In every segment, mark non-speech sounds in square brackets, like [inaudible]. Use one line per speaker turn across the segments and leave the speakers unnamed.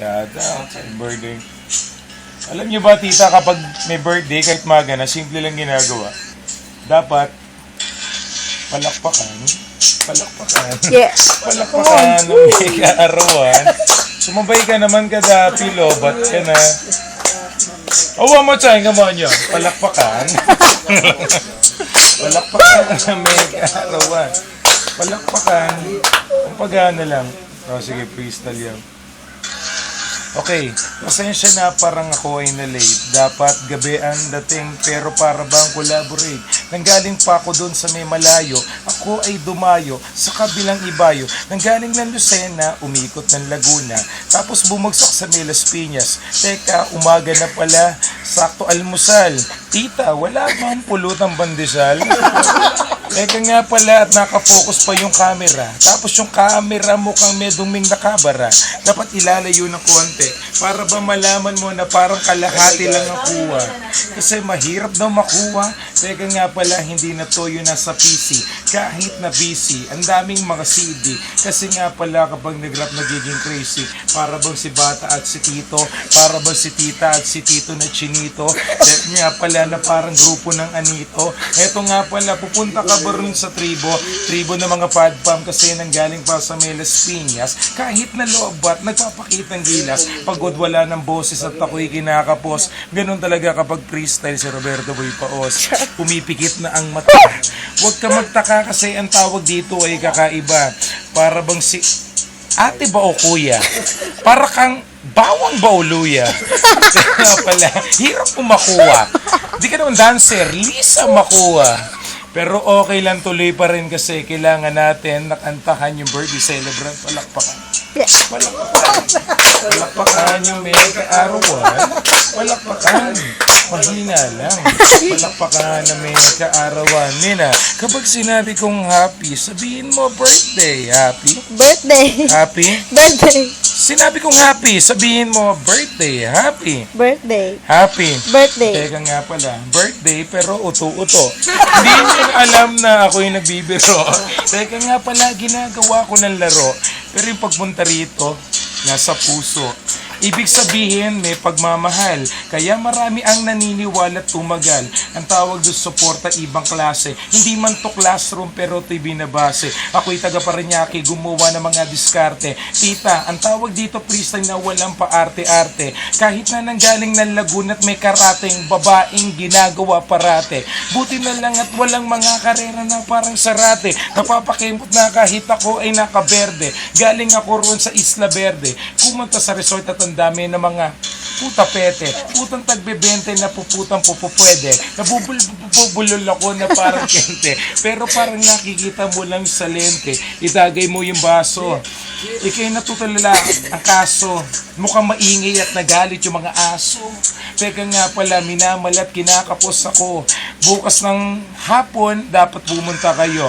Shout out sa birthday. Alam niyo ba, tita, kapag may birthday, kahit maga na, simple lang ginagawa. Dapat, palakpakan, palakpakan,
Yeah.
palakpakan ng may kaarawan. Sumabay ka naman kada pilo, ba't ka na? Oh, one more time, come on yun. Palakpakan. palakpakan ng may kaarawan. Palakpakan. Ang pagana lang. Oh, sige, freestyle yan. Okay, pasensya na parang ako ay na late. Dapat gabi ang dating pero para bang collaborate. Nanggaling pa ako doon sa may malayo. Ako ay dumayo sa kabilang ibayo. Nanggaling ng Lucena, umikot ng Laguna. Tapos bumagsak sa may Las Piñas. Teka, umaga na pala. Sakto almusal. Tita, wala bang pulutang bandesal? [laughs] Teka nga pala at nakafocus pa yung camera. Tapos yung camera mukhang may duming nakabara. Dapat ilalayo ng konti para ba malaman mo na parang kalahati lang ang kuha. Kasi mahirap daw makuha. Teka nga pala hindi na toyo nasa PC. Kahit na busy, ang daming mga CD. Kasi nga pala kapag nag-rap nagiging crazy. Para bang si Bata at si Tito. Para bang si Tita at si Tito na Chinito. Teka nga pala na parang grupo ng Anito. Eto nga pala, pupunta ka ba rin sa tribo? Tribo ng mga padpam kasi nanggaling pa sa Melas Piñas. Kahit na lobat, nagpapakitang gilas. Pagod wala ng boses at ako'y kinakapos. Ganun talaga kapag freestyle si Roberto Boy Paos. [laughs] Pumipikit na ang mata. Huwag ka magtaka kasi ang tawag dito ay kakaiba. Para bang si ate ba o kuya? Para kang bawang ba o luya? Kaya pala, hirap mo makuha. Di ka naman dancer, Lisa makuha. Pero okay lang tuloy pa rin kasi kailangan natin nakantahan yung birthday celebrant. Palakpakan. Palakpakan. [laughs] Palakpakan yung may kaarawan. Palakpakan. Mahina lang. Palakpakan na may kaarawan. Nina, kapag sinabi kong happy, sabihin mo birthday. Happy?
Birthday.
Happy?
Birthday.
Sinabi kong happy, sabihin mo birthday. Happy?
Birthday.
Happy?
Birthday.
Teka nga pala, birthday pero uto-uto. Hindi niyo alam na ako yung nagbibiro. Teka nga pala, ginagawa ko ng laro. Pero yung pagpunta rito, nasa puso. Ibig sabihin, may pagmamahal. Kaya marami ang naniniwala tumagal. Ang tawag doon suporta ibang klase. Hindi man to classroom pero ito'y binabase. Ako'y taga Paranaque, gumawa ng mga diskarte. Tita, ang tawag dito freestyle na walang paarte-arte. Kahit na nanggaling ng Laguna at may karating babaeng ginagawa parate. Buti na lang at walang mga karera na parang sarate. Napapakimot na kahit ako ay nakaberde. Galing ako roon sa Isla Verde. Pumunta sa resort at ang dami ng mga puta pete. Putang tagbebente na puputang pupupwede. Nabubulol ako na parang [laughs] kente. Pero parang nakikita mo lang sa lente. Itagay mo yung baso. Ikay natutulala ang kaso. Mukhang maingay at nagalit yung mga aso. Teka nga pala, minamalat, kinakapos ako. Bukas ng hapon, dapat pumunta kayo.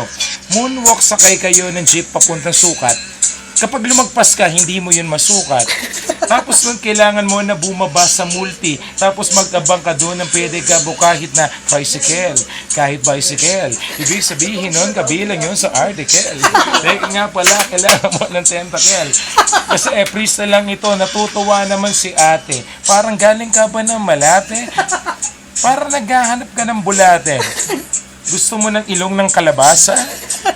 Moonwalk sakay kayo ng jeep papuntang sukat. Kapag lumagpas ka, hindi mo yun masukat. Tapos nun, kailangan mo na bumaba sa multi. Tapos mag-abang ka doon ng pwede ka kahit na tricycle. Kahit bicycle. Ibig sabihin nun, kabilang yun sa article. Teka nga pala, kailangan mo ng tentacle. Kasi eh, freestyle lang ito, natutuwa naman si ate. Parang galing ka ba ng malate? Parang naghahanap ka ng bulate. Gusto mo ng ilong ng kalabasa?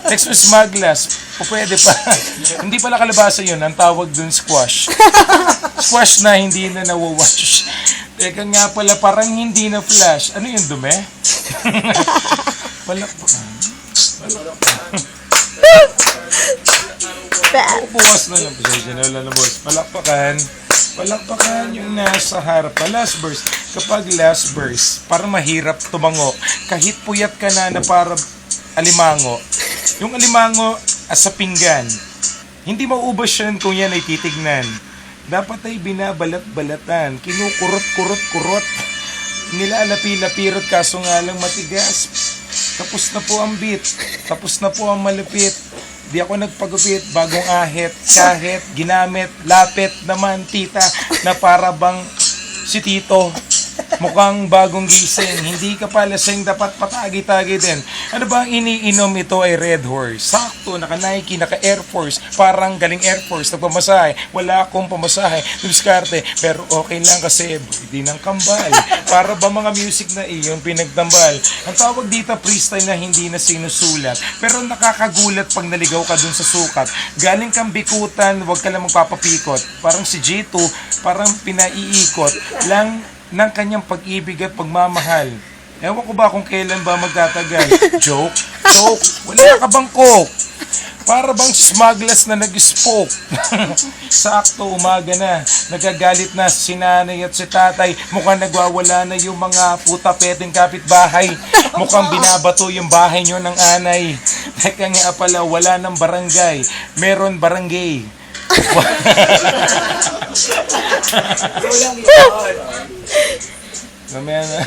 Text mo smuglas. O pwede pa. [laughs] hindi pala kalabasa yun. Ang tawag dun squash. Squash na hindi na nawawash. Teka nga pala, parang hindi na flash. Ano yung dumi? Palakpakan.
Ba-
Buwas na lang. Pasensya na wala na boss. Palakpakan. Palakpakan yung nasa harap. Pa last verse. Kapag last verse, parang mahirap tumango. Kahit puyat ka na na para alimango. Yung alimango as sa pinggan. Hindi maubos yan kung yan ay titignan. Dapat ay binabalat-balatan. Kinukurot-kurot-kurot. Nilalapi-lapirot kaso nga lang matigas. Tapos na po ang beat. Tapos na po ang malupit. Di ako nagpagupit, bagong ahit, kahit, ginamit, lapit naman, tita, na para bang si Tito. Mukhang bagong gising. Hindi ka pa lasing, dapat patagi-tagi din. Ano ba ang iniinom ito ay Red Horse? Sakto, naka Nike, naka Air Force. Parang galing Air Force, nagpamasahe. Wala akong pamasahe. Diskarte. Pero okay lang kasi hindi ng kambal. Para ba mga music na iyon pinagtambal? Ang tawag dito freestyle na hindi na sinusulat. Pero nakakagulat pag naligaw ka dun sa sukat. Galing kang bikutan, huwag ka lang magpapapikot. Parang si G2, parang pinaiikot lang ng kanyang pag-ibig at pagmamahal. Ewan ko ba kung kailan ba magtatagal. [laughs] Joke? Joke? Wala ka bang coke? Para bang smugglers na nag-spoke. [laughs] Sakto, umaga na. Nagagalit na si nanay at si tatay. Mukhang nagwawala na yung mga puta peteng kapitbahay. [laughs] Mukhang binabato yung bahay nyo ng anay. Teka nga pala, wala ng barangay. Meron barangay. Mamaya na.